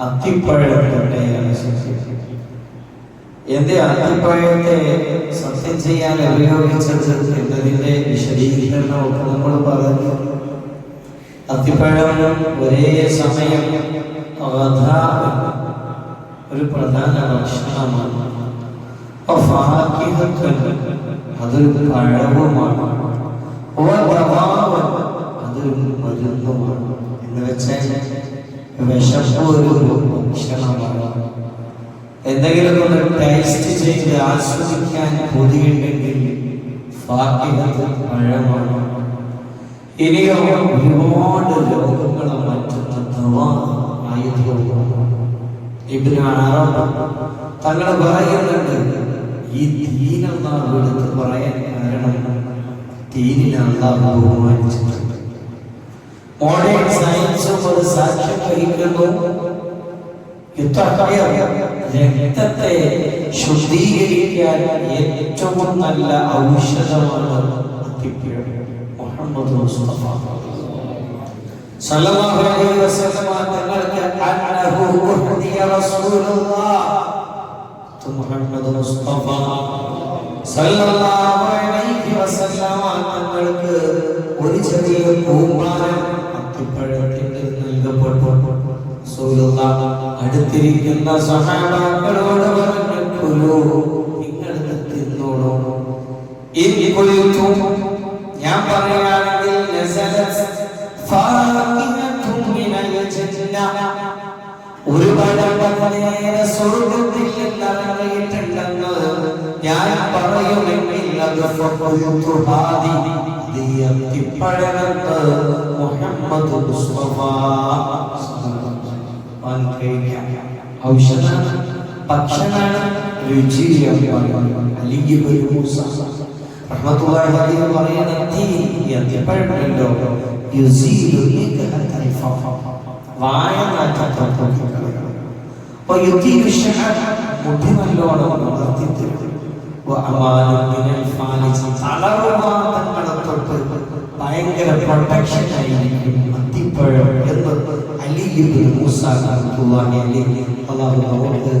അത്തിപ്പഴത്തെയാണ് എന്റെ അത്തിപ്പഴത്തെ സത്യം ചെയ്യാൻ ഉപയോഗിച്ചത് എന്നതിന്റെ വിശദീകരണമൊക്കെ നമ്മൾ പറഞ്ഞു. അത്തിപ്പഴം ഒരേ സമയം ഒരു പ്രധാന ഭക്ഷണമാണ്. അതൊരു പഴവുമാണ്. അതൊരു മരുന്നുമാണ്. എന്ന് വെച്ചാൽ വിശപ്പ് ഒരു ഭക്ഷണമാണ്. എന്തെങ്കിലും ഒന്ന് ടേസ്റ്റ് ചെയ്ത് ആസ്വദിക്കാൻ കൊതിയുണ്ടെങ്കിൽ ഫാക്കിഹത്ത് പഴമാണ്. ഇനിയും ഒരുപാട് രോഗങ്ങളെ ദവാ ആയുധവുമാണ് ഇബ്നു തങ്ങൾ പറയുന്നുണ്ട് ഈ അള്ളാഹു എടുത്ത് പറയാൻ കാരണം ദീനിനെ അള്ളാഹു ബഹുമാനിച്ചിട്ടുണ്ട്. മോഡേൺ സയൻസും ഒരു സാക്ഷ്യം വഹിക്കുന്നു രക്തത്തെ ശുദ്ധീകരിക്കാൻ ഏറ്റവും നല്ല ഔഷധമാണ് മുഹമ്മദ് മുസ്തഫ. സല്ലല്ലാഹു അലൈഹി വസല്ലമ തങ്ങൾക്ക് അന്നഹു ഉഹ്ദിയ റസൂലുള്ളാഹ്. മുസ്തഫ അലൈഹി വസല്ലമ തങ്ങൾക്ക് ഒരു ചെറിയ പൂമ്പാനം അത്തിപ്പഴത്തിന്റെ നൽകപ്പെട്ടു റസൂലുള്ളാഹ് അടുത്തിരിക്കുന്ന സഹാബാക്കളോട് പറഞ്ഞു നിങ്ങൾ തിന്നോളൂ. ഞാൻ പറയുകയാണെങ്കിൽ ഒരു പഴം സ്വർഗത്തിൽ നിന്നിറങ്ങിയിട്ടുണ്ടെന്ന് ഞാൻ പറയുമെങ്കിൽ അത് അത്തിപ്പഴമെന്ന് മുഹമ്മദ് മുസ്തഫ. ഔഷധമാണ് ഭക്ഷണമാണ് രുചിയാണ് അല്ലെങ്കിൽ ഒരു മൂസ. റഹ്മത്തുള്ളാഹി അലൈഹി പറയുന്ന തീ ഈ അത്തിപ്പഴമല്ലോ യുസീലു നികഹത്തൽ ഫഫ. വായ നാറ്റത്തെ പോക്കിക്കളയണം അപ്പൊ യുദ്ധീകു ശഹർ മുടി നല്ലോണം വളർത്തിത്തരും. തങ്ങളെ തൊട്ട് ഭയങ്കര പ്രൊട്ടക്ഷൻ ആയിരിക്കും. അത്തിപ്പഴം എന്ന് അലിബിൻ മൂസ അല്ലാഹു നമുക്ക്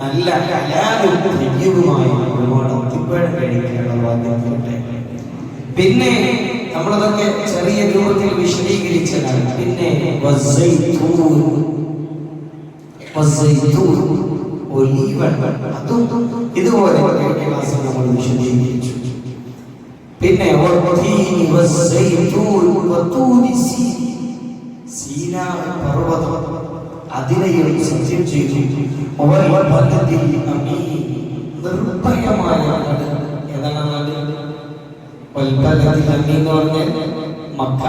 നല്ല ഹലാലും തയ്യിബുമായ ഒരുപാട് അത്തിപ്പഴം കഴിക്കാനുള്ള പിന്നെ നമ്മളതൊക്കെ ചെറിയ രൂപത്തിൽ വിശദീകരിച്ചതാണ് പിന്നെ ഒലീവൻ അതും ഇതുപോലെ നമ്മൾ വിശദീകരിച്ചു. പിന്നെ പർവതം അതിനെയും സത്യം ചെയ്തു. നിർഭയമായ മക്ക.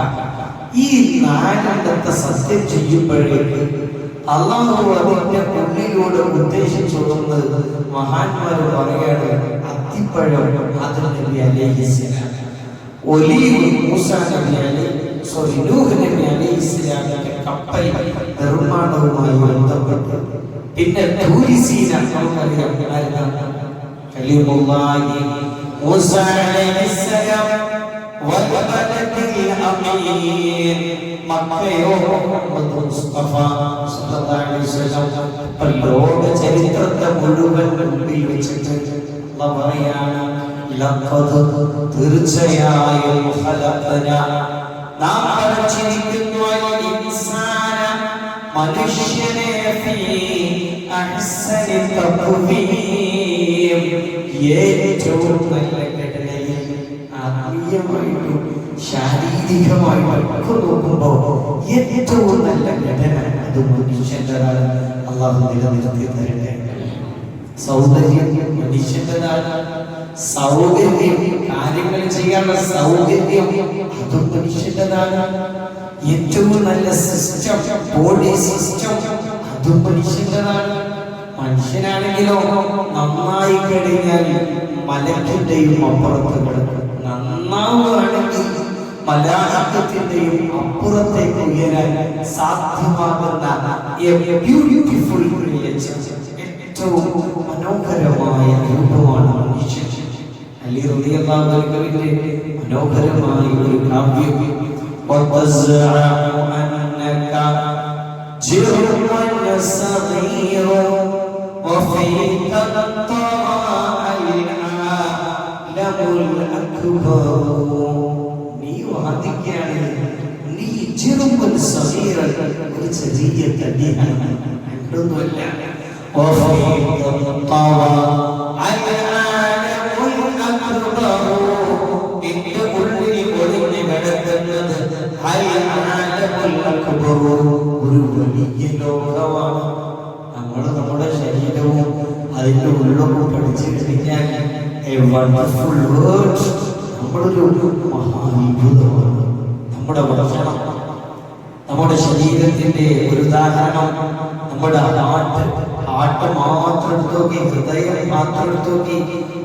ഈ നാലിടത്തെ സത്യം ചെയ്യുമ്പോഴേക്ക് അള്ളാഹുവിന്റെ ഉള്ളിലൂടെ ഉദ്ദേശിച്ചൊന്ന് മഹാന്മാർ പറയാണ് അത്തിപ്പഴം അതിർത്തി അലേഹിസ് ഒലിയും മൂസ നബിയാണ് സോറി നൂഹ് നബി അലൈഹി ഇസ്ലാമിന്റെ കപ്പൽ നിർമ്മാണവുമായി ബന്ധപ്പെട്ട്. പിന്നെ തൂരിസീന നമുക്കറിയാം കലീമുള്ളാഹി അലൈഹിസ്സലാം മക്കയോ മുസ്തഫ ലോക ചരിത്രത്തെ മുഴുവൻ മുമ്പിൽ വെച്ചിട്ട് പറയാണ് തീർച്ചയായും നാം പടച്ചിരിക്കുന്നു അൽ മനുഷ്യനെ ഏറ്റവും നല്ല ആത്മീയമായിട്ടും ശാരീരികമായിട്ടും ഒക്കെ നോക്കുമ്പോൾ ഏറ്റവും നല്ല ഘടന അത് മനുഷ്യന്റെതാണ് അള്ളാഹു നിലനിർത്തി തരട്ടെ. സൗന്ദര്യം മനുഷ്യന്റെതാണ് സൗകര്യം കാര്യങ്ങൾ ചെയ്യാനുള്ള സൗകര്യം അതും മനുഷ്യന്റെതാണ് ഏറ്റവും നല്ല സിസ്റ്റം ബോഡി സിസ്റ്റം അതും മനുഷ്യന്റെതാണ് മനുഷ്യനാണെങ്കിലോ നന്നായി കഴിഞ്ഞാൽ മലക്കിന്റെയും അപ്പുറത്ത് കിടക്കും. നന്നാവുകയാണെങ്കിൽ മലയാളത്തിന്റെയും അപ്പുറത്തേക്ക് ഉയരാൻ സാധ്യമാകുന്ന a beautiful creature. ഏറ്റവും മനോഹരമായ രൂപമാണ് മനുഷ്യൻ അലി റളിയല്ലാഹു അൻഹുവിന്റെ മനോഹരമായ ഒരു കാവ്യം وتزعم أنك جرم صغير وفيك الطاعة العالم الأكبر പ്രാർത്ഥിക്കുകയാണ് നീ ചെറുപ്പൻ സമീറൻ ഒരു ചെറിയ തടിയാണ് രണ്ടൊന്നുമല്ല ഒരു വലിയ ലോകമാണ്. നമ്മൾ നമ്മുടെ ശരീരവും അതിന്റെ ഉള്ളും പഠിച്ചു കഴിഞ്ഞാൽ എ വണ്ടർഫുൾ വേർഡ് നമ്മളൊരു മഹാത്ഭുതമാണ് നമ്മുടെ ഭക്ഷണം നമ്മുടെ ശരീരത്തിന്റെ ഒരു ഉദാഹരണം നമ്മുടെ ഹാർട്ട് ഹാർട്ട് മാത്രം എടുത്തോക്കി ഹൃദയം മാത്രം എടുത്തോക്കി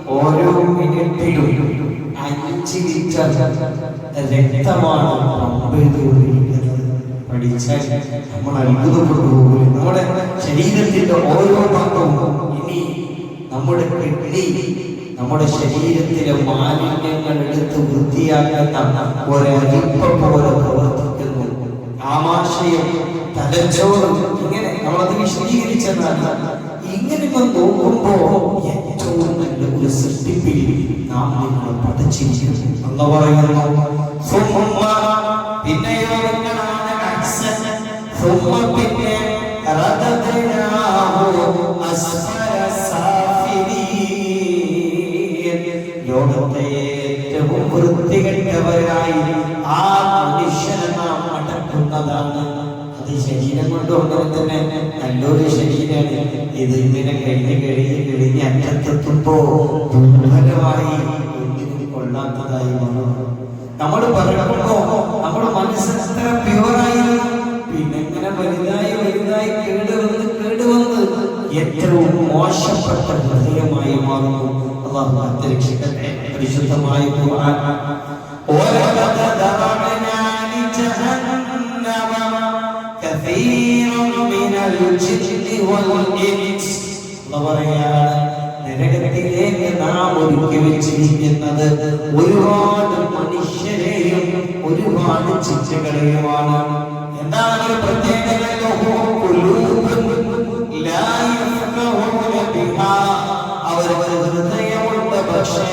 ഓരോ മിനിറ്റിലും അഞ്ച് രക്തമാണ് പമ്പ് പഠിച്ചാൽ നമ്മൾ അത്ഭുതപ്പെട്ടു നമ്മുടെ ശരീരത്തിന്റെ ഓരോ ഭാഗവും ഇനി നമ്മുടെ കിഡ്നി നമ്മുടെ ശരീരത്തിലെ മാലിന്യങ്ങൾ എടുത്ത് വൃത്തിയാക്കുന്ന ഒരരിപ്പ പോലെ പ്രവർത്തിക്കുന്നു. ആമാശയം തലച്ചോറും ഇങ്ങനെ നമ്മളത് വിശദീകരിച്ചതാണ് ഇങ്ങനെ നോക്കുമ്പോ ഏറ്റവും നല്ല ഒരു സൃഷ്ടിപ്പിൽ നാം നിങ്ങളെ പഠിച്ചിരിക്കുന്നു എന്ന് പറയുന്നു പിന്നെയോ നിങ്ങളാണ് തന്നെ. നല്ലൊരു ശരീരമാണ്. ഇത് ഇങ്ങനെ കഴിഞ്ഞ് കഴിഞ്ഞ് കഴിഞ്ഞ് അറ്റത്തെത്തുമ്പോ ദുർബലമായി ഒന്നിനും കൊള്ളാത്തതായി വന്നു നമ്മൾ പറയുമ്പോ നമ്മുടെ മനസ്സ് എത്ര പ്യുവറായിരുന്നു പിന്നെ ഇങ്ങനെ വലുതായി വലുതായി കേട് വന്ന് ഏറ്റവും മോശപ്പെട്ട ഹൃദയമായി മാറുന്നു. അള്ളാഹു അന്തരീക്ഷിക്കട്ടെ പരിശുദ്ധമായ പറയാണ് നരകത്തിലേക്ക് നാം ഒരുക്കി വെച്ചിരിക്കുന്നത് ഒരുപാട് മനുഷ്യരെയും ഒരുപാട് ചിച്ചകളെയുമാണ് എന്താണ് ഒരു പ്രത്യേകത. അവർക്ക് ഹൃദയമുണ്ട് പക്ഷേ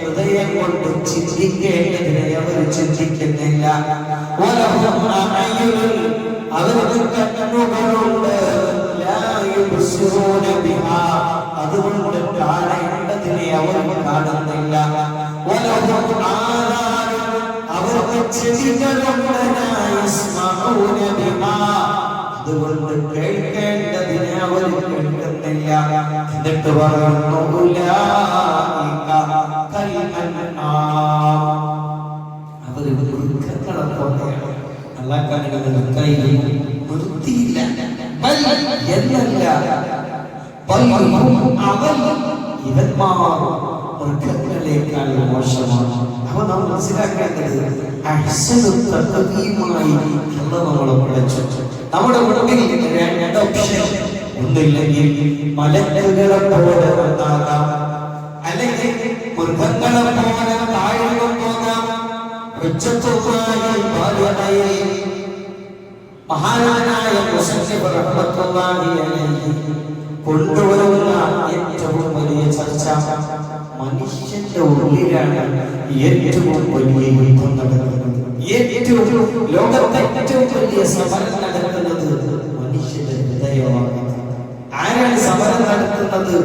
ഹൃദയം കൊണ്ട് ചിന്തിക്കേണ്ടതിനെ അവർ ചിന്തിക്കുന്നില്ല. അവർക്ക്. അതുകൊണ്ട് കാണേണ്ടതിനെ അവർ കാണുന്നില്ല. അവർക്ക് അതുകൊണ്ട് കേൾക്കേണ്ടതിനെ അവർ കേൾക്കുന്നില്ല. എന്നിട്ട് പറയുന്നു അവർ മൃഗങ്ങളെ പോലെയാണ് അള്ളാഹ്ക്കാണെങ്കിൽ നിർത്തയില്ല. നിർത്തിയില്ല എന്നല്ല. അവൻ ഇവന്മാർ മൃഗങ്ങളെക്കാൾ മോശമാണ് അവ നാം മനസ്സിലാക്കേണ്ടത് അഹ്സനു തഖദീമായി അല്ല നമ്മളെ വിളിച്ചു നമ്മുടെ മുമ്പിൽ രണ്ട് ഓപ്ഷൻ ഒന്നില്ലെങ്കിൽ മലക്കുകളെ പോലെ ഉണ്ടാകാം അല്ലെങ്കിൽ മൃഗങ്ങളെ പോലെ താഴ്ന്നു പോകാം ഉച്ചത്തുമായി ബാല്യതയിൽ മഹാനായ അലൈഹി കൊണ്ടുവരുന്ന ഏറ്റവും വലിയ ചർച്ച മനുഷ്യന്റെ ഉള്ളിലാണ് ഏറ്റവും വലിയ യുദ്ധം നടക്കുന്നത്. ഏറ്റവും ലോകത്തെ ഏറ്റവും വലിയ സമരം നടക്കുന്നത് മനുഷ്യന്റെ ഹൃദയമാണ്. ആരാണ് സമരം നടത്തുന്നത്?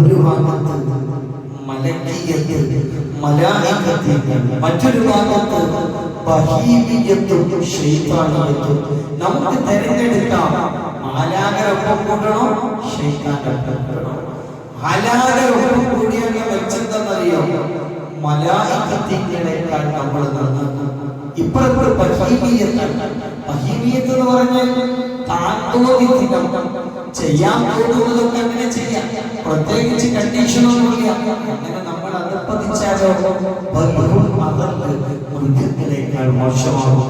ഒരു ഭാഗത്ത് മലക്കീയത്ത് മലായികത്ത് മറ്റൊരു ഭാഗത്ത് ബഹീമിയത്തും ശൈത്താനിയത്തും നമുക്ക് തിരഞ്ഞെടുക്കാം. മാലാകരൊപ്പം കൂടണോ ശൈത്താനൊപ്പം കൂടണോ മാലാകരൊപ്പം കൂടിയാൽ വെച്ചെന്തെന്നറിയോ? മലായികത്തിങ്ങളെക്കാൾ നമ്മൾ നന്നാക്കും ഇപ്പോഴത്തെ ബഹീമിയത്താണ് ബഹീമിയത്ത് എന്ന് പറഞ്ഞാൽ താന്തോതിഥിനം ചെയ്യാൻ പോകുന്നതൊക്കെ അങ്ങനെ ചെയ്യാം. പ്രത്യേകിച്ച് കണ്ടീഷനൊന്നുമില്ല അങ്ങനെ നമ്മൾ അതപ്പതിച്ചാലോ മൃഗങ്ങളെക്കാൾ മോശമാകും.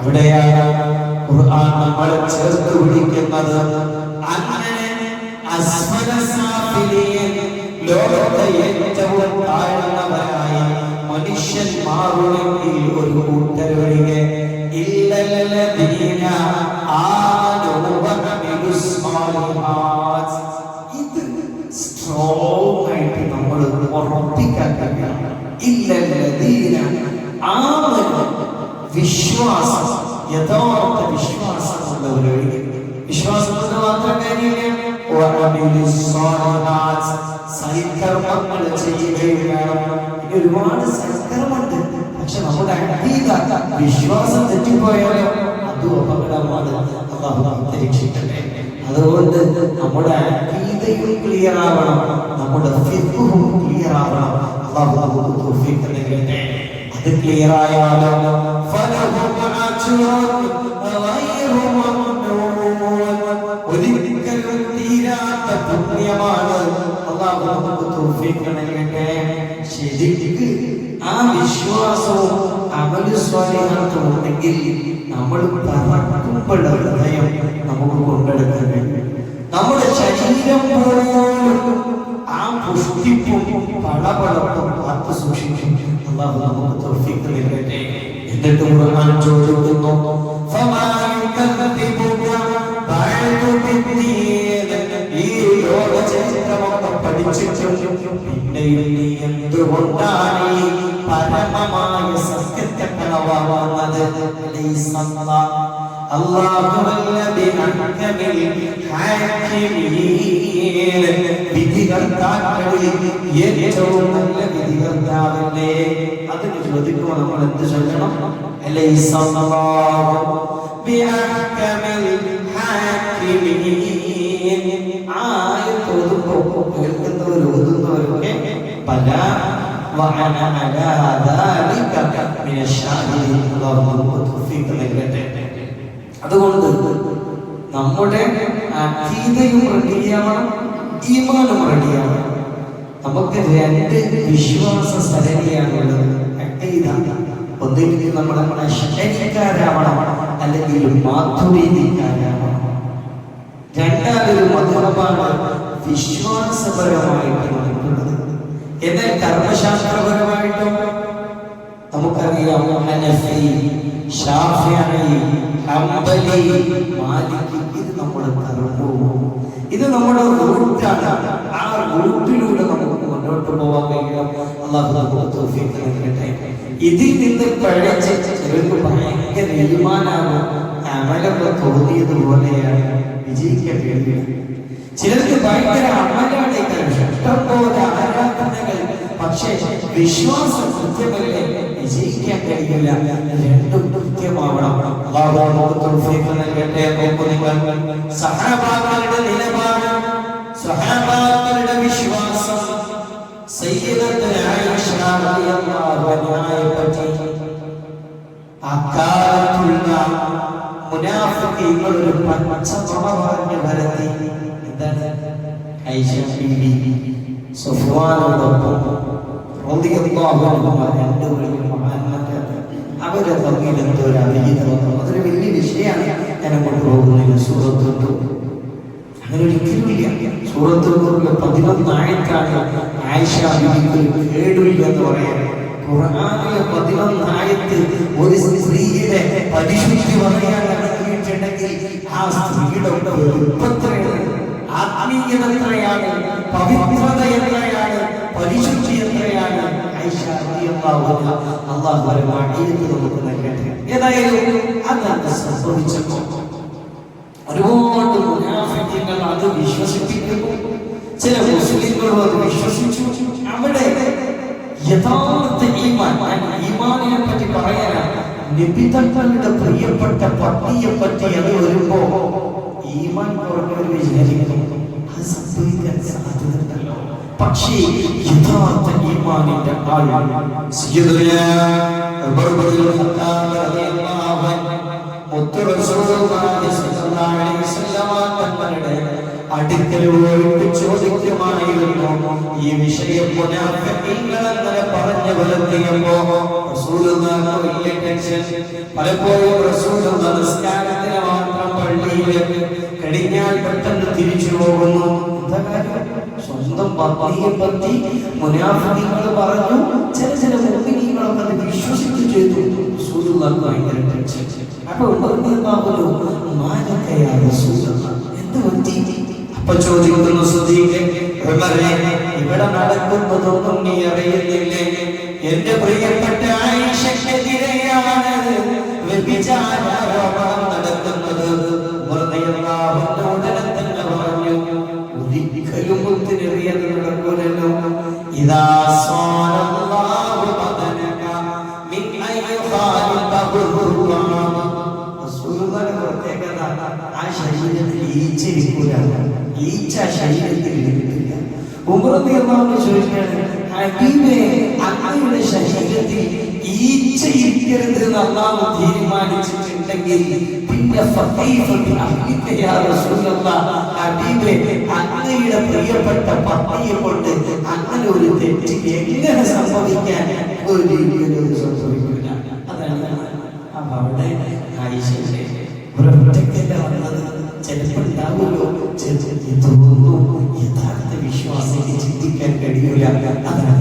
അവിടെയാണ് ഖുർആൻ നമ്മളെ ചേർത്ത് വിളിക്കുന്നത് അങ്ങനെ ലോകത്തെ ഏറ്റവും താഴ്ന്നവരായ മനുഷ്യന്മാരുണ്ടെങ്കിൽ ഒരു കൂട്ടരൊഴികെ ഇല്ലല്ലദീന ആമനു വഅമിലു ഇത് സ്ട്രോങ് ആയിട്ട് നമ്മൾ ഉറപ്പിക്കാൻ കഴിയണം ഇല്ലല്ലദീന ആമനു വിശ്വാസം യഥാർത്ഥ വിശ്വാസമുള്ളവരൊഴികെ വിശ്വാസം കൊണ്ട് മാത്രം കാര്യമില്ല വഅമിലു സ്വാലിഹാത്ത്. സൽക്കർമ്മങ്ങൾ ചെയ്യുകയും വേണം ഇനി ഒരുപാട് സൽക്കർമ്മമുണ്ട് പക്ഷെ നമ്മുടെ അടീത വിശ്വാസം തെറ്റിപ്പോയാലോ അതും അപകടമാണ് അള്ളാഹു നമ്മെ രക്ഷിക്കട്ടെ അതുകൊണ്ട് നമ്മുടെ അടീതയും ക്ലിയർ ആവണം നമ്മുടെ ഫിഖും ക്ലിയർ ആവണം അള്ളാഹു നമുക്ക് തൗഫീഖ് നൽകട്ടെ അത് ക്ലിയർ ആയാലോ ഫലഹും അജ്റുൻ ഗൈറു മംനൂൻ ഒരിക്കലും തീരാത്ത പുണ്യമാണ് അള്ളാഹു നമുക്ക് തൗഫീഖ് നൽകട്ടെ ശരിക്ക് ആ വിശ്വാസവും അമലു സ്വാധീനത്തും ഉണ്ടെങ്കിൽ നമ്മൾ പറക്കുമ്പോഴുള്ള ഹൃദയം നമുക്ക് കൊണ്ടെടുക്കാൻ നമ്മുടെ ശരീരം പോലും ആ പുഷ്ടിപ്പും പളപളപ്പും കാത്തു സൂക്ഷിക്കും അള്ളാഹു നമുക്ക് തോഫിക്ക് നൽകട്ടെ. എന്നിട്ട് ഖുർആൻ ചോദിക്കുന്നു ഈ ലോക ചരിത്രമൊക്കെ പഠിച്ചിട്ടും പിന്നെയും നീ എന്തുകൊണ്ടാണ് ഈ പരമമായ സത്യത്തെ കളവാകുന്നത് അലൈഹിസ്സലാം അല്ലാഹുവല്ല മേൽ വിധി കർത്താക്കളിൽ ഏറ്റവും നല്ല വിധി കർത്താവല്ലേ അതിന് ചോദിക്കുമ്പോൾ നമ്മൾ എന്ത് ചൊല്ലണം അല്ലേ കേൾക്കുന്നവരും ഓതുന്നവരൊക്കെ പല അതുകൊണ്ട് നമ്മുടെ അതീതയും പ്രതിയാവണം ഈമാനും റെഡിയാണ്. നമുക്ക് രണ്ട് വിശ്വാസ സരണിയാണുള്ളത്. ഒന്നെങ്കിൽ നമ്മൾ അശ്വരിക്കാരാവണം അല്ലെങ്കിൽ മാധുരീതിക്കാരാവണം രണ്ടാമതൊരു മധുരമാണ് വിശ്വാസപരമായിട്ട് നമുക്കുള്ളത് എന്നാൽ കർമ്മശാസ്ത്രപരമായിട്ടും? നമുക്കറിയാം ഹനഫി ഷാഫിഈ ഹംബലി മാലികി ഇത് നമ്മുടെ കർമ്മവും ഇത് നമ്മുടെ റൂട്ടാണ്. ആ റൂട്ടിലൂടെ നമുക്ക് മുന്നോട്ട് പോകാൻ കഴിയും അള്ളാഹു നമുക്ക് നൽകട്ടെ. ഇതിൽ നിന്ന് പഴച്ച് ചിലർക്ക് ഭയങ്കര ഈമാനാണ് അമലൊക്കെ തോന്നിയതുപോലെയാണ് വിജയിക്കാൻ കഴിയുക ചിലർക്ക് ഭയങ്കര അമലാണ് ഇഷ്ടം പോലെ ആരാധനകൾ. പക്ഷേ വിശ്വാസം കൃത്യമല്ലേ? വിജയിക്കാൻ കഴിയില്ല. രണ്ടും കൃത്യമാവണം അല്ലാഹു നമുക്ക് തൗഫീഖ് നൽകട്ടെ. നോക്കൂ സഹാബാക്കളുടെ നിലപാട് സഹാബാക്കളുടെ വിശ്വാസം. സയ്യിദത്തുൽ ആയിഷ റളിയല്ലാഹു അൻഹയെ പറ്റി അക്കാലത്തുള്ള മുനാഫിക്കുകൾ ഒരു പച്ച പറഞ്ഞു വരത്തി ഐഷ ബീബി സഫ്വാനോടൊപ്പം റളിയല്ലാഹു അൻഹുമ രണ്ടുപേരും മഹാന്മാരാണ് തമ്മിൽ എന്തോ ഒരു അഭിഹിതം അതൊരു വലിയ വിഷയമാണ് ഞാൻ അങ്ങോട്ട് പോകുന്നില്ല സൂറത്തുണ്ട് അങ്ങനെ ഒരിക്കലുമില്ല സൂറത്തുള്ള പതിനൊന്നായിട്ടാണ് ആയിഷ ബീബിക്ക് കേടില്ല എന്ന് പറയാൻ ഖുർആനിലെ പതിനൊന്നായത്ത് ഒരു സ്ത്രീയുടെ പരിശുദ്ധി പറയാൻ ഇറങ്ങിയിട്ടുണ്ടെങ്കിൽ ആ സ്ത്രീയുടെ എത്രയാണ് ആത്മീയത എത്രയാണ് പവിത്രത എത്രയാണ് പരിശുദ്ധി എത്രയാണ് ആയിഷ അള്ളാഹു പരമായിട്ട് നമുക്ക് നൽകട്ടെ. ഏതായാലും സംഭവിച്ചപ്പോൾ ഒരുപാട് മുനാഫിക്കുകൾ അത് വിശ്വസിപ്പിക്കുന്നു. ചില മുസ്ലിങ്ങളും അത് അവിടെ യഥാർത്ഥ ഈമാൻ ഈമാനിനെ പറ്റി പറയാനാണ് നിബിതങ്ങളുടെ പ്രിയപ്പെട്ട പട്ടിയെ പറ്റി അത് വരുമ്പോ ഈമാൻ കുറഞ്ഞവർ വിചാരിക്കുന്നു അത് സംഭവിക്കാൻ സാധ്യതയുണ്ടല്ലോ പക്ഷേ യഥാർത്ഥ ഈമാനിന്റെ ആൾ സയ്യിദുന മുത്തു റസൂലുള്ളാഹി സ്വല്ലല്ലാഹു അലൈഹി വസല്ലം തങ്ങളുടെ അടുക്കൽ പോയിട്ട് ചോദിക്കുമായിരുന്നു ഈ വിഷയം അങ്ങനെ പറഞ്ഞു വരുത്തിയപ്പോ പലപ്പോഴും റസൂലുള്ള നിസ്കാരത്തിന് മാത്രം പള്ളിയിൽ കഴിഞ്ഞാൽ പെട്ടെന്ന് തിരിച്ചു പോകുന്നു? സ്വന്തം പത്നിയെ പറ്റി മുനാഫിഖീങ്ങൾ പറഞ്ഞു ചില ചില മുഅ്മിനീങ്ങളൊക്കെ അത് ചെയ്തു. റസൂലുള്ളാഹിക്ക് ഭയങ്കര ഇവിടെ നടക്കുന്നതൊന്നും നീ അറിയുന്നില്ലേ? എന്റെ പ്രിയപ്പെട്ട ആയിഷക്കെതിരെയാണ് നടക്കുന്നത്. പറഞ്ഞു ഒരിക്കലും ഒത്തിരിയത് നടക്കൂലല്ലോ ഇതാ പ്രത്യേകത ആ ശരീരത്തിൽ ഈച്ച ഇരിക്കൂല ഈച്ച ശരീരത്തിൽ ഇരിക്കില്ല റളിയല്ലാഹു ചോദിക്കുകയാണ് ഹബീബേ അങ്ങയുടെ ശരീരത്തിൽ ഈച്ച ഇരിക്കരുത് എന്ന് അള്ളാഹു തീരുമാനിച്ചിട്ടുണ്ടെങ്കിൽ അങ്ങയുടെ പ്രിയപ്പെട്ട പത്നിയെ കൊണ്ട് അങ്ങനെ ഒരു തെറ്റ് എങ്ങനെ സംഭവിക്കാൻ? ഒരിക്കലും സംഭവിക്കില്ല അതാണ് അപ്പൊ യഥാർത്ഥ വിശ്വാസിക്ക് ചിന്തിക്കാൻ കഴിയൂല. അതാണ്.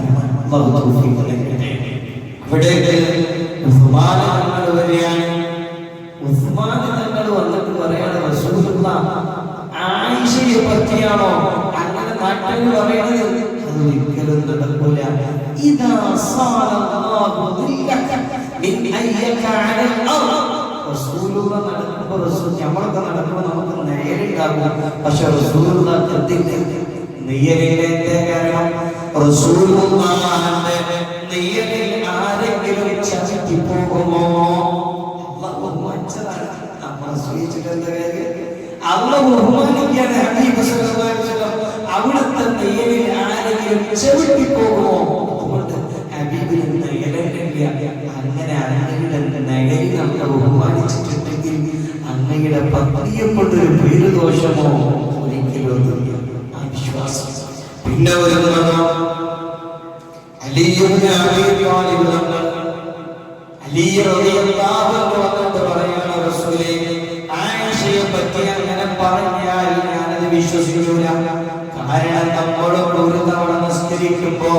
അവിടെ തങ്ങൾ പറ്റിയാണോ അങ്ങനെ നാട്ടിൽ പറയുന്നത് അത് ഒരിക്കലും നടക്കൂല. ഇതാ റസൂൽ നമ്മളൊക്കെ നടക്കുമ്പോൾ നമുക്ക് നേരുണ്ടാകും പക്ഷെ റസൂലുള്ള കൃത്യത്തിൽ നെയ്യലിന്റെ എന്തേ കാരണം റസൂലുള്ളാഹിന്റെ നെയ്യലിൽ ആരെങ്കിലും ചവിട്ടി പോകുമോ? അള്ളാഹ് ബഹുമാനിച്ചതാണ്. നമ്മൾ സ്വീകരിച്ചിട്ട് കാര്യം ബഹുമാനിക്കാൻ ഹബീബ് അവിടുത്തെ നെയ്യലിൽ ആരെങ്കിലും ചെവിട്ടി പോകുമോ അതുകൊണ്ട് ഹബീബിന് നെയ്യലില്ല അങ്ങനെ അങ്ങയുടെ നയലിൽ നമ്മൾ ബഹുമാനിച്ചിട്ടുണ്ടെങ്കിൽ അങ്ങയുടെ പത്നിയെ കൊണ്ടൊരു പേരുദോഷമോ ഒരിക്കലും ആ വിശ്വാസം. പിന്നെ ഒരു അലിയുടെ അലി റളിയല്ലാഹു അൻഹു വന്നിട്ട് പറയാണ് റസൂലേ ആയിഷയെ പറ്റി അങ്ങനെ പറഞ്ഞാൽ ഞാനത് വിശ്വസിക്കില്ല കാരണം നമ്മളും ഒരു തവണ നിസ്കരിക്കുമ്പോ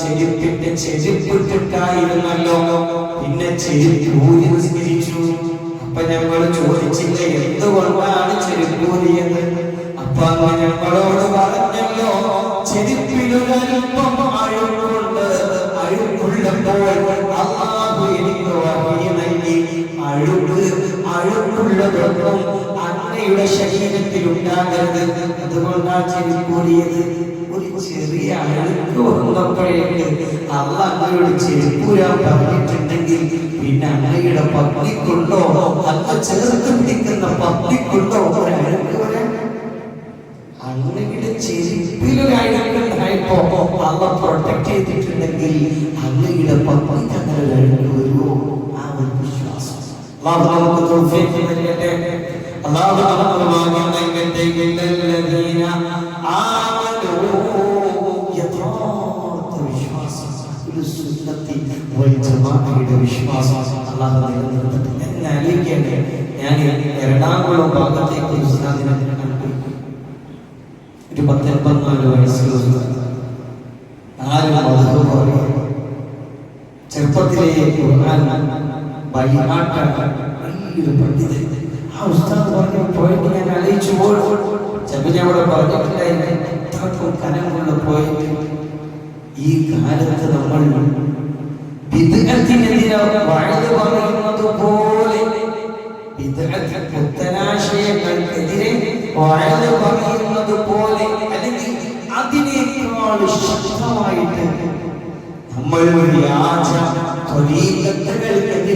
ചെരുപ്പിട്ട് ചെരുപ്പിട്ടിട്ടായിരുന്നല്ലോ. പിന്നെ ചെരുപ്പൂരി നിസ്കരിച്ചു. അപ്പൊ ഞങ്ങൾ ചോദിച്ചില്ല എന്തുകൊണ്ടാണ് ചെരുപ്പൂരിയത് അപ്പൊ അങ്ങ് ഞങ്ങളോട് പറഞ്ഞല്ലോ ചെരുപ്പിലൊരൽപ്പം അഴുക്കുണ്ട്. അഴുക്കുള്ളപ്പോൾ അഴുക്കുള്ളതൊന്നും അന്നയുടെ ശരീരത്തിൽ ഉണ്ടാകരുത്. അതുകൊണ്ടാണ് ചെരുപ്പൂരിയത് ഒരു ചെറിയ അഴുക്ക് വന്നപ്പോഴേക്ക് അള്ള അങ്ങയോട് ചെരുപ്പൂരാൻ പറഞ്ഞിട്ടുണ്ടെങ്കിൽ പിന്നെ അങ്ങയുടെ പത്നിക്കുണ്ടോ അങ്ങ് ചേർത്ത് പിടിക്കുന്ന പത്നിക്കുണ്ടോ ഒരു അഴുക്ക് വരാൻ അങ്ങയുടെ ചെരുപ്പിലൊരഴുക്കുണ്ടായപ്പോ അള്ള പ്രൊട്ടക്ട് ചെയ്തിട്ടുണ്ടെങ്കിൽ അങ്ങയുടെ പത്നിക്ക് അങ്ങനെ ഒരു അഴുക്ക് വരുമോ? അള്ളാഹു നമുക്ക് തൗഫീഖ് നൽകട്ടെ അള്ളാഹു നമുക്ക് ഭാഗ്യം നൽകട്ടെ ഇല്ലല്ലദീന ആമനൂ യഥാർത്ഥ വിശ്വാസം ഒരു സുന്നത്തി വൽ ജമാഅയുടെ വിശ്വാസം അള്ളാഹു നിലനിർത്തട്ടെ എന്നെ അറിയിക്കേണ്ടേ ഞാൻ എറണാകുളം ഭാഗത്തേക്ക് ഉസ്താദിനെ കണ്ടു ഒരു പത്തൊൻപത്തിനാല് ഖുർആൻ ബൈഹാട്ടാണ് വലിയൊരു പണ്ഡിതൻ ആ ഉസ്താദ് പറഞ്ഞു പോയിട്ട് ഞാൻ ഞാൻ ഇവിടെ പറഞ്ഞിട്ടുണ്ടായിരുന്നു എത്രക്കും കനം കൊണ്ട് പോയിട്ട് ഈ കാലത്ത് നമ്മൾ വിദഗ്ധത്തിനെതിരെ വഴുത് പറയുന്നത് പോലെ? വിദഗ്ധ പുത്തനാശയങ്ങൾക്കെതിരെ വഴുത് പറയുന്നത് പോലെ അല്ലെങ്കിൽ അതിനേക്കാൾ ശക്തമായിട്ട് നമ്മൾ വ്യാജ ത്വരീകത്തുകൾക്കെതിരെയും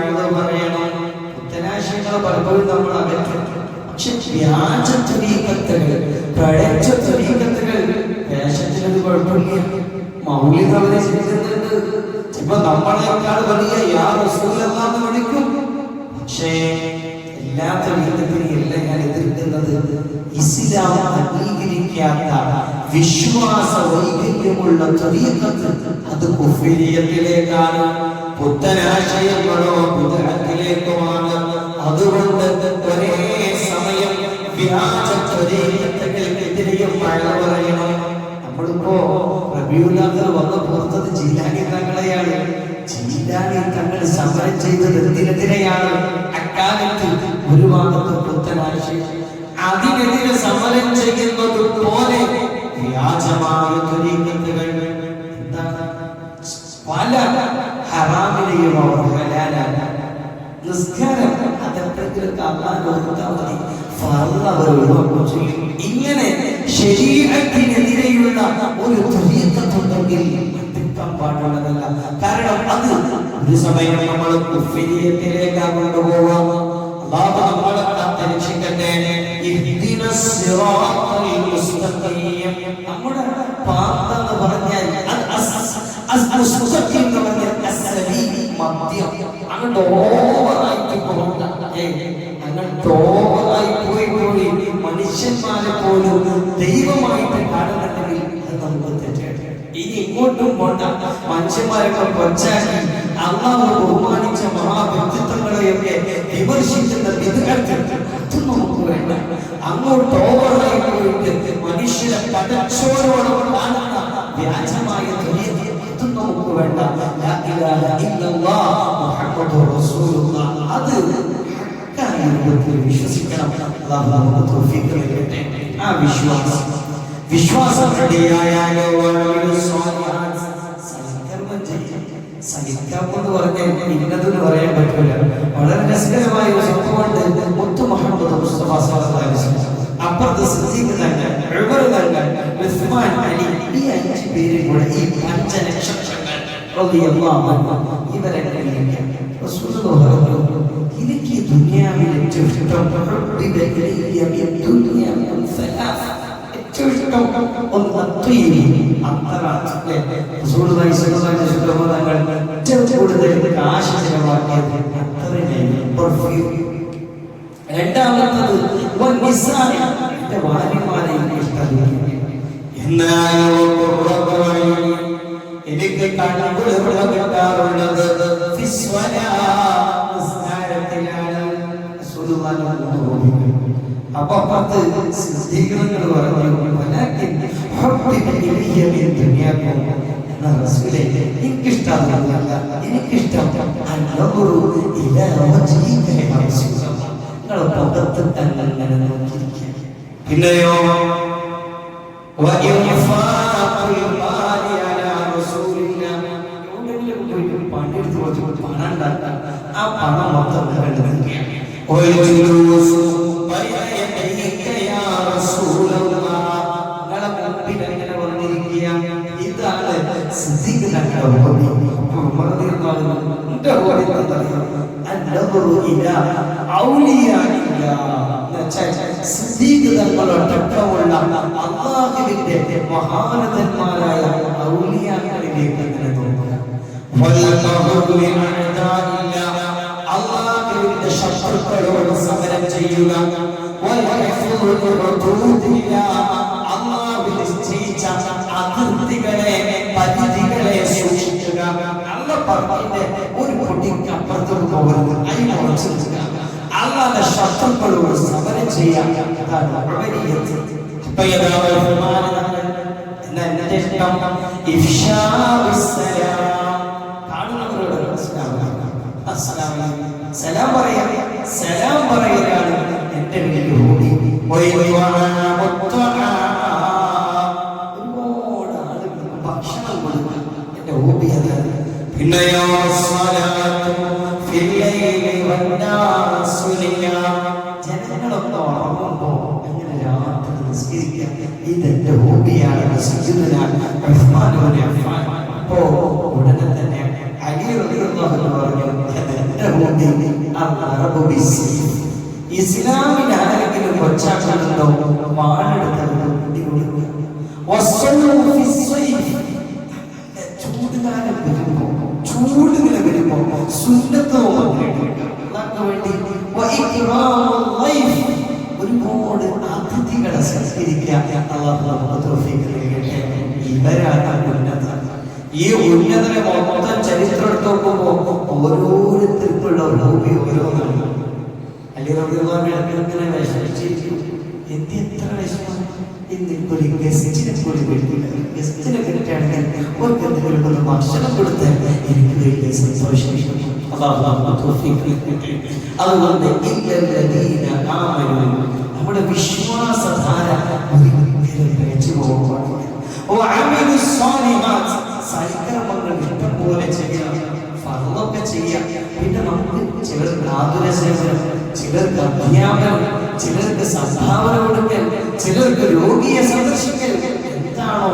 വഴുത് പറയണം. പുത്തനാശയങ്ങൾ പലപ്പോഴും നമ്മൾ അകറ്റും പക്ഷെ വ്യാജ ത്വരീകത്തുകൾ പഴച്ച ത്വരീകത്തുകൾ വേഷത്തിനത് കുഴപ്പമില്ല. മൗലിക അവരെ ചിന്തിക്കുന്നുണ്ട് ഇപ്പൊ നമ്മളെക്കാൾ വലിയ യാ റസൂലെന്ന് വിളിക്കും പക്ഷേ എല്ലാ ത്വരീകത്തിനെയും അല്ല ഞാൻ എതിർക്കുന്നത് ഇസ്ലാം അംഗീകരിക്കാത്ത വിശ്വാസ വൈകല്യമുള്ള ത്വരീകത്ത് അത് കുഫിരിയത്തിലേക്കാണ്. പുത്തനാശയങ്ങളോ ബുദ്ധത്തിലേക്കുമാണ് അതുകൊണ്ട് ഒരേ സമയം വ്യാജ ത്വരീകത്തുകൾക്കെതിരെയും മഴ പറയണം. നമ്മളിപ്പോ റബിയുല്ലാഹർ വന്ന് പുറത്തത് ജീലാനി തങ്ങളെയാണ്. ജീലാനി തങ്ങൾ സമരം ചെയ്തത് എന്തിനെതിരെയാണ്? അക്കാലത്ത് ഒരു ഭാഗത്ത് പുത്തനാശി അതിനെതിരെ സമരം ചെയ്യുന്നത് പോലെ വ്യാജമായ ത്വരീക്കത്തുകൾ എന്താണ്? പല ഹറാമിനെയും അവർ ഹലാലാണ് നിസ്കാരം അതെപ്പോഴെങ്കിലും അള്ളാഹ് ഓർത്താൽ മതി ഫർൾ അവർ ഒഴിവാക്കുകയും ചെയ്യും. ഇങ്ങനെ ശരീരത്തിനെതിരെയുള്ള ഒരു ത്വരീക്കത്തുണ്ടെങ്കിൽ പഠിക്കാൻ പാടുള്ളതല്ല. കാരണം അത് ഒരു സമയം നമ്മൾ കുഫിരിയത്തിലേക്കാണ് കൊണ്ടുപോവാം അള്ളാഹു നമ്മളെ കാത്തിരക്ഷിക്കട്ടെ. ഇഹ്ദിന സിറാത്തൽ മുസ്തഖീം പോലും ദൈവമായിട്ട് കാണുന്നുണ്ടെങ്കിൽ അത് നമുക്ക് തെറ്റാണ് ഇനി ഇങ്ങോട്ടും പോണ്ട. മനുഷ്യന്മാരൊക്കെ കൊച്ചാക്കി അള്ളാഹ് ബഹുമാനിച്ച മഹാവ്യക്തിത്വങ്ങളെയൊക്കെ വിമർശിക്കുന്ന വിധുക്കൾക്ക് അത് നമുക്ക് വേണ്ട. അങ്ങോട്ട് ഓവറായി പോയിട്ട് മനുഷ്യരെ പടച്ചോരോളം കാണുന്ന വ്യാജമായ അത് നമുക്ക് വേണ്ട. അത് രൂപത്തിൽ വിശ്വസിക്കണം. അള്ളാഹു നമുക്ക് തൗഫീഖ് നൽകട്ടെ. ആ വിശ്വാസം. വിശ്വാസം റെഡിയായാലോ സൽക്കർമ്മം ചെയ്യും. സഹിക്കാമെന്ന് പറഞ്ഞാൽ ഇന്നതെന്ന് പറയാൻ പറ്റില്ല വളരെ രസകരമായ ഒരു സംഭവമുണ്ട്. മുത്തു മുഹമ്മദ് മുസ്തഫ അപ്പുറത്ത് സിദ്ദീഖ് തങ്ങൾ ഉമർ ഉസ്മാൻ അലി ഈ അഞ്ച് പേരും കൂടെ ഈ പഞ്ചനക്ഷത്രങ്ങൾ അൻഹു റസൂലുള്ളാഹി പറഞ്ഞു എനിക്ക് സലാസ് ഏറ്റവും ഇഷ്ടം ഒന്ന് അത്വീനി അത്തറാത്ത് അല്ലേ റസൂലുള്ളാഹി സ്വല്ലല്ലാഹു അലൈഹി വസല്ലം തങ്ങൾ കൂടുതൽ കാശ് ചെലവാക്കിയത് രണ്ടാമത്തത് ഭാര്യമാരെ എന്നാലോ എനിക്ക് കണ്ണുകൾ കിട്ടാറുള്ളത് അപ്പൊ അപ്പുറത്ത് സിദ്ധീകരണങ്ങൾ പറഞ്ഞു എനിക്കിഷ്ടം റസൂലല്ലാഹ് നിങ്ങൾ പുറത്ത് തന്നെ നോക്കിയിരിക്കുക പിന്നെയോ? والجلوس بين يديك يا رسول الله നിങ്ങളെ മുമ്പിൽ എങ്ങനെ വന്നിരിക്കുക ഇതാണ് സിദ്ദീഖ് തങ്ങളുടെ ഹോബി അപ്പോൾ ഉമർ റളിയല്ലാഹു അൻഹു എന്റെ ഹോബി എന്താ അന്നബറു ഇലാ ഔലിയാഇല്ല എന്നുവെച്ചാൽ സിദ്ദീഖ് തങ്ങളോടൊപ്പമുള്ള അള്ളാഹുവിന്റെ മഹാനതന്മാരായ ഔലിയാക്കളിലേക്ക് അങ്ങനെ നോക്കുക വൽഖഹറു ലിഅഅദാഇല്ല അള്ളാഹുവിന്റെ ശത്രുക്കളോട് സമരം ചെയ്യുക. അള്ളാഹു നിശ്ചയിച്ച അതിർത്തികളെ പരിധികളെ സൂക്ഷിക്കുക. പറഞ്ഞിട്ട് ഒരു പൊട്ടിക്ക് അപ്പുറത്തോട്ട് പോകരുത് അതിനെ ഉറച്ചു നിൽക്കുക. അള്ളാഹുടെ ശത്രുക്കളോട് സമരം ചെയ്യാൻ അപ്പൊ ഏതാ ബഹുമാനങ്ങൾ എന്നാ ഇഷ്ടം? ഇഫ്ശാഉസ്സലാം അസ്സലാമു അലൈക്കും. സലാം പറയാം. സലാം പറയലാണ് എന്റെ വലിയ ഹോബി ഒരുപാട് ആളുകൾ ഭക്ഷണം കൊടുക്കും എന്റെ ഹോബി അതാണ് പിന്നെയോ. ജനങ്ങളൊക്കെ ഉറങ്ങുമ്പോ അങ്ങനെ രാത്രി നിസ്കരിക്കാം? ഇതെന്റെ ഹോബിയാണ് ഉസ്മാനുവിനെ അപ്പോ ഉടനെ തന്നെ അലി അൻഹു പറഞ്ഞു എന്റെ അൽഅറബു ബിസ്സി ഇസ്ലാമിൽ ആരെങ്കിലും കൊച്ചാക്കുന്നുണ്ടോ ഫിസ്സൈഫ്. ചൂടുകാലം വരുമ്പോ ചൂടുകൾ വരുമ്പോ സുന്നത്തോ വേണ്ടി. ഒരുപാട് അതിഥികളെ സൽക്കരിക്കാൻ അള്ളാഹു നമുക്ക് നൽകട്ടെ ഇവരാണ് ഈ ഉന്നതനെ മൊത്തം ചരിത്രം എടുത്ത് നോക്കുമ്പോ ഓരോരുത്തർക്കുള്ള ഹോബി ഓരോന്നാണ്. അലി ഇങ്ങനെ വിഷമിച്ചിരിക്കും. എന്ത് എത്ര വിഷമം? ഇന്നിപ്പോ ഒരു ഗസ്റ്റിനെ കൂടി വിളിക്കില്ല ഗസ്റ്റിനെ കിട്ടുകയാണെങ്കിൽ അവർക്ക് എന്തെങ്കിലും ഒന്ന് ഭക്ഷണം കൊടുത്ത് എനിക്ക് വലിയ സന്തോഷം. അതുകൊണ്ട് നമ്മുടെ വിശ്വാസധാര ഒരിക്കലും പിഴച്ചു പോകാൻ സൽക്രമങ്ങൾ ഇഷ്ടം പോലെ ചെയ്യാം. ഫലമൊക്കെ ചെയ്യാം. പിന്നെ നമുക്ക് ചിലർക്ക് ആതുരസേവനം ചിലർക്ക് അധ്യാപനം ചിലർക്ക് സംഭാവന കൊടുക്കൽ ചിലർക്ക് രോഗിയെ സന്ദർശിക്കൽ. എന്താണോ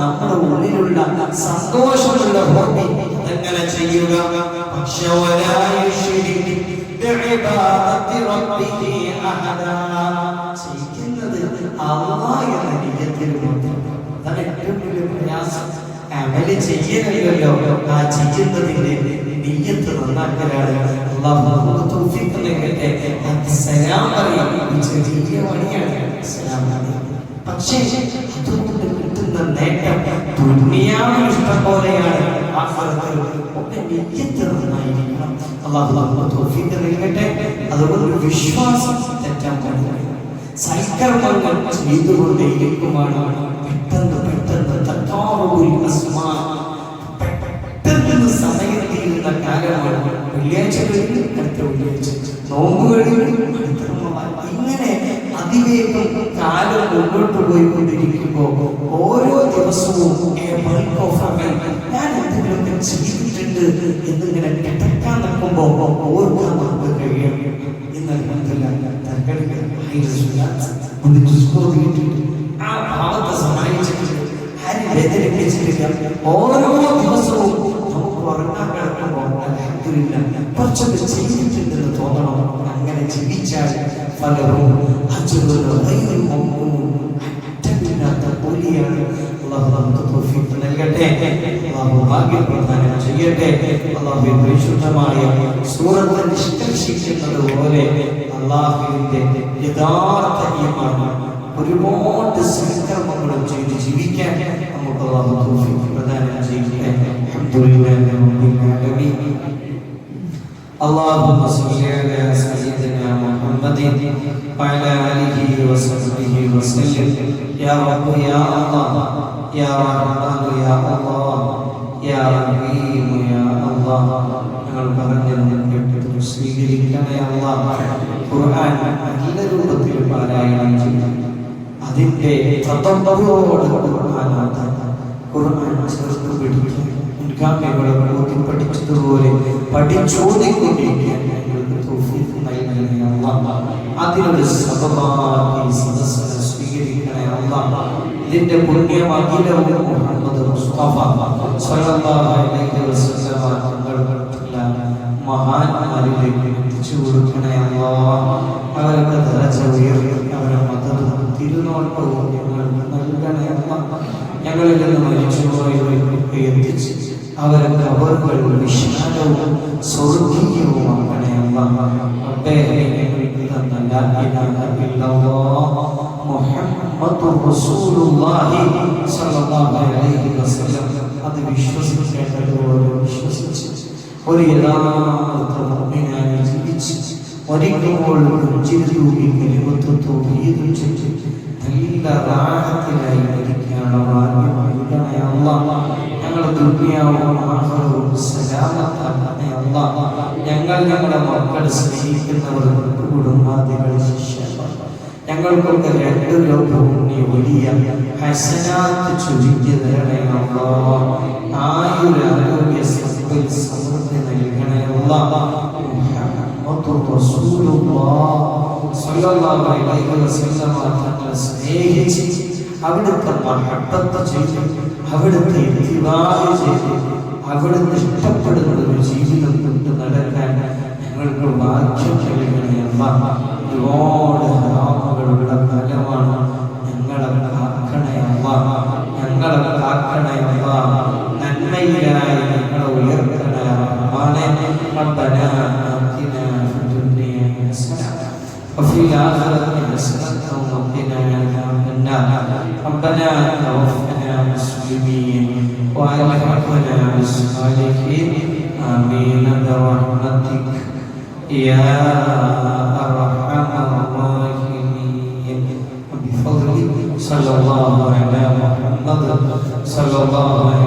നമ്മുടെ ഉള്ളിലുള്ള സന്തോഷമുള്ള ഹോബി അതെങ്ങനെ ചെയ്യുക? പക്ഷെ ചെയ്യുന്നത് അമ്മ എന്ന രീതിയിൽ അതാണ് ഏറ്റവും വലിയ പ്രയാസം. അമൽ ചെയ്യലല്ലോ ആ ചെയ്യുന്നതിന്റെ നീയത്ത് നന്നാക്കലാണ്. അള്ളാഹു നമുക്ക് തൗഫീഖ് നൽകട്ടെ. സലാം പറയാം. ചെറിയ പണിയാണ്. സലാം പക്ഷേ അതുകൊണ്ട് കിട്ടുന്ന നേട്ടം ദുനിയാവിൽ ഇഷ്ടം പോലെയാണ്. അള്ളാഹു നമുക്ക് തൗഫീഖ് നൽകട്ടെ. അതുകൊണ്ട് വിശ്വാസം തെറ്റാൻ പാടില്ല. സൽക്കർമ്മങ്ങൾ ചെയ്തുകൊണ്ടേയിരിക്കുമാണ്. പെട്ടെന്ന് സമയം തീരുന്ന കാലമാണ്. വെള്ളിയാഴ്ച കഴിഞ്ഞ് അടുത്ത വെള്ളിയാഴ്ച. നോമ്പ് കഴിഞ്ഞ് ഇങ്ങനെ അതിവേഗം കാലം മുന്നോട്ട് പോയിക്കൊണ്ടിരിക്കുമ്പോൾ ഓരോ ദിവസവും ഞാൻ എന്തെങ്കിലുമൊക്കെ ചെയ്തിട്ടുണ്ട് എന്നിങ്ങനെ കിടക്കാൻ നിൽക്കുമ്പോൾ ഓർമ്മ നമുക്ക് കഴിയും ഇന്ന് അൽഹംദുലില്ലാ തങ്ങളുടെ ആ ഭാവത്തെ സഹായിച്ചിട്ടുണ്ട് ആരും വേദനിപ്പിച്ചിട്ടില്ല ഓരോ ദിവസവും നമുക്ക് ഉറങ്ങാൻ കിടക്കുമ്പോൾ അൽഹംദുലില്ലാ കുറച്ചൊക്കെ ചെയ്തിട്ടുണ്ടെന്ന് തോന്നണം. അങ്ങനെ ജീവിച്ചാൽ ഫലവും അറ്റമില്ലാത്ത കൂലിയാണ് നമുക്ക് തൗഫീഖ് നൽകട്ടെ. ഭാഗ്യം പ്രദാനം ചെയ്യട്ടെ. അള്ളാഹു പരിശുദ്ധമായ സൂറത്ത് നിഷ്കർഷിക്കുന്നത് പോലെ അള്ളാഹുവിന്റെ യഥാർത്ഥ ഒരുപാട് സംക്രമങ്ങളും ചെയ്ത് ജീവിക്കാൻ അൽഹംദുലില്ലാഹി റബ്ബിൽ ആലമീൻ اللهم صل على سيدنا محمد وعلى اله وصحبه وسلم يا رب يا الله يا رحمن يا الله يا رحيم يا الله ഞങ്ങൾ പറഞ്ഞതും കേട്ടതും സ്വീകരിക്കണേ അല്ലാഹ് ഖുർആൻ നല്ല രൂപത്തിൽ പാരായണം ചെയ്യും അതിന്റെ തത്വത്തോട് ഖുർആൻ ഓതാൻ, ഖുർആൻ ചേർത്ത് പിടിക്കാൻ മുൻഗാമികളെ ഓതി പഠിച്ചതുപോലെ അല്ലാഹ്. അതിനൊരു സബബാക്കി സദസ്സിനെ സ്വീകരിക്കണേ അല്ലാഹ്. ഇതിന്റെ പുണ്യം അഖിലവും മുഹമ്മദ് മുസ്തഫ സ്വല്ലല്ലാഹു അലൈഹി വസല്ലം തങ്ങൾക്കെല്ലാം മഹാന്മാരിലേക്ക് എത്തിച്ചു കൊടുക്കണേ അല്ലാഹ്. അവരുടെ ദരജ ഉയർത്തി അവരുടെ മതവും തിരുനോട്ടവും ഞങ്ങൾക്ക് നൽകണേ അല്ലാഹ്. ഞങ്ങളിൽ എത്തിച്ച് അവരെ കബറുകൾ വിശാലവും സ്വർഗീയവുമാക്കണേ അല്ലാഹ്. റബ്ബേ, ഞങ്ങൾക്ക് തന്ന ലാ ഇലാഹ ഇല്ലല്ലാഹ് മുഹമ്മദുർ റസൂലുള്ളാഹി സ്വല്ലല്ലാഹു അലൈഹി വസല്ലം അത് വിശ്വസിക്കേണ്ടതുപോലെ വിശ്വസിച്ച് ഒരു യഥാർത്ഥ മുഅ്മിനായി ജീവിച്ച് ഒരിക്കുമ്പോൾ പുഞ്ചിരി തൂകി കലിമത്ത് തൗഹീദ് ചൊല്ലി നല്ല റാഹത്തിലായി ദുനിയാവും ആഖിറവും സലാമത്താക്കണേ അല്ലാഹ്. ഞങ്ങൾ ഞങ്ങളുടെ മക്കൾ സ്നേഹിക്കുന്നവർ കുടുംബാദികൾ ശിഷ്യന്മാർ ഞങ്ങൾക്കൊക്കെ രണ്ട് ലോകവും നീ വലിയ ഹസനാത്ത് ചുരുക്കി തരണേ അല്ലാഹ്. ആയുര ആരോഗ്യ സമ്പൽ സമൃദ്ധി നൽകണേ അല്ലാഹ്. സ്നേഹിച്ച് അവിടുത്തെ മഹബത്ത് ചെയ്ത് അവിടുത്തെ ഇത്തിബാഅ് ചെയ്ത് അവിടുന്ന് ഇഷ്ടപ്പെടുന്ന ഒരു ജീവിതം കൊണ്ട് നടക്കാൻ ഞങ്ങൾക്ക് ഭാഗ്യം നൽകണേ അല്ലാഹ്. ഒരുപാട് ഹറാമുകളുടെ ഫലമാണ് ഞങ്ങളെ കാക്കണേ അല്ലാഹ്. ഞങ്ങളെ കാക്കണേ അല്ലാഹ്. നന്മയിലായി ഞങ്ങളെ ഉയർത്തണേ റഹ്മാനേ. ربنا آتنا في الدنيا حسنة وفي الآخرة ربنا توفنا مسلمين وألحقنا بالصالحين. آمين. برحمتك. يا أرحم الراحمين. وبفضلك صلى الله على محمد. صلى الله عليه